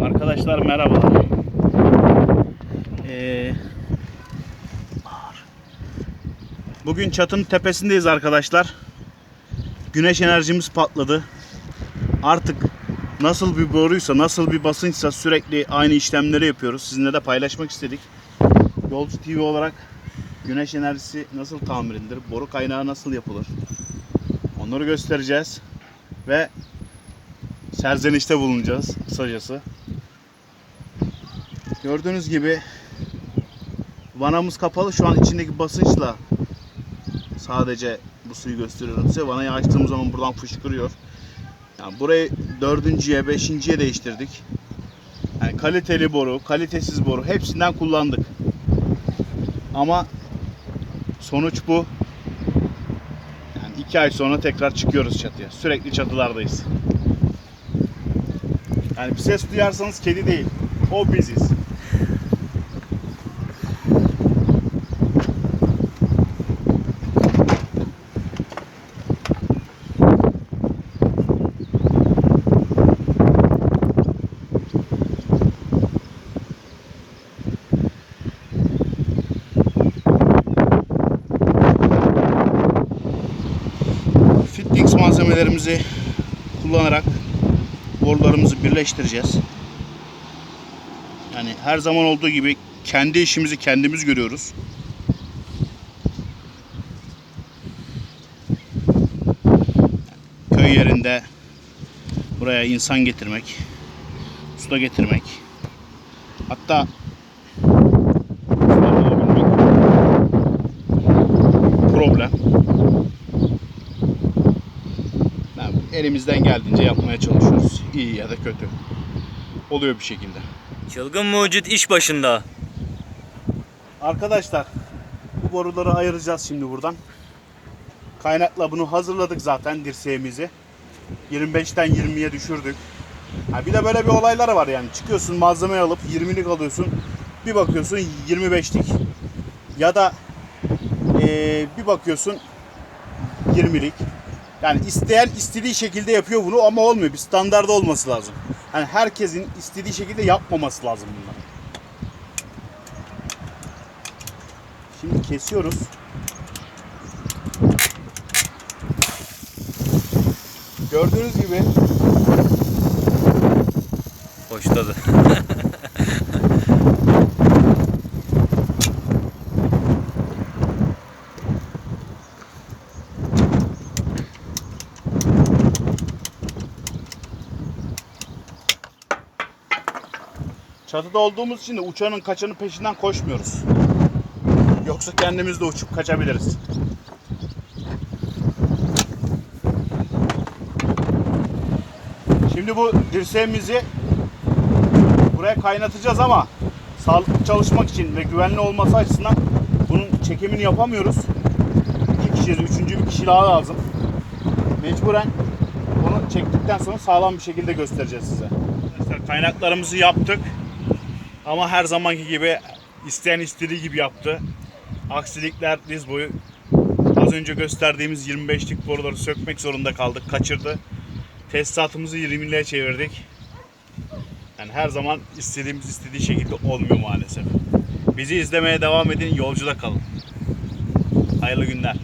Arkadaşlar merhabalar. Ee, bugün çatının tepesindeyiz arkadaşlar. Güneş enerjimiz patladı. Artık nasıl bir boruysa, nasıl bir basınçsa sürekli aynı işlemleri yapıyoruz. Sizinle de paylaşmak istedik. Yolcu TV olarak güneş enerjisi nasıl tamir edilir, boru kaynağı nasıl yapılır? Onları göstereceğiz. Ve serzenişte bulunacağız kısacası. Gördüğünüz gibi vanamız kapalı. Şu an içindeki basınçla sadece bu suyu gösteriyorum size. Vanayı açtığımız zaman buradan fışkırıyor. Yani burayı dördüncüye, beşinciye değiştirdik. Yani kaliteli boru, kalitesiz boru hepsinden kullandık. Ama sonuç bu. Yani iki ay sonra tekrar çıkıyoruz çatıya. Sürekli çatılardayız. Yani bir ses duyarsanız kedi değil. O biziz. Fittings malzemelerimizi kullanarak borularımızı birleştireceğiz. Yani her zaman olduğu gibi kendi işimizi kendimiz görüyoruz. Köy yerinde buraya insan getirmek, usta getirmek, hatta usta bulabilmek problem. Yani elimizden geldiğince yapmaya çalışıyoruz. İyi ya da kötü. Oluyor bir şekilde. Çılgın mucit iş başında. Arkadaşlar bu boruları ayıracağız şimdi buradan. Kaynakla bunu hazırladık zaten dirseğimizi. 25'ten 20'ye düşürdük. Ha bir de böyle bir olayları var yani. Çıkıyorsun malzeme alıp 20'lik alıyorsun. Bir bakıyorsun 25'lik. Ya da eee, bir bakıyorsun 20'lik. Yani isteyen istediği şekilde yapıyor bunu ama olmuyor. Bir standarda olması lazım. Yani herkesin istediği şekilde yapmaması lazım bunları. Şimdi kesiyoruz. Gördüğünüz gibi Hoşladı. çatıda olduğumuz için de uçanın kaçanın peşinden koşmuyoruz. Yoksa kendimiz de uçup kaçabiliriz. Şimdi bu dirseğimizi buraya kaynatacağız ama sağlıklı çalışmak için ve güvenli olması açısından bunun çekimini yapamıyoruz. İki kişiyiz, üçüncü bir kişi daha lazım. Mecburen onu çektikten sonra sağlam bir şekilde göstereceğiz size. Arkadaşlar kaynaklarımızı yaptık. Ama her zamanki gibi isteyen istediği gibi yaptı. Aksilikler diz boyu. Az önce gösterdiğimiz 25'lik boruları sökmek zorunda kaldık. Kaçırdı. Tesisatımızı 20'liğe çevirdik. Yani her zaman istediğimiz istediği şekilde olmuyor maalesef. Bizi izlemeye devam edin. Yolcuda kalın. Hayırlı günler.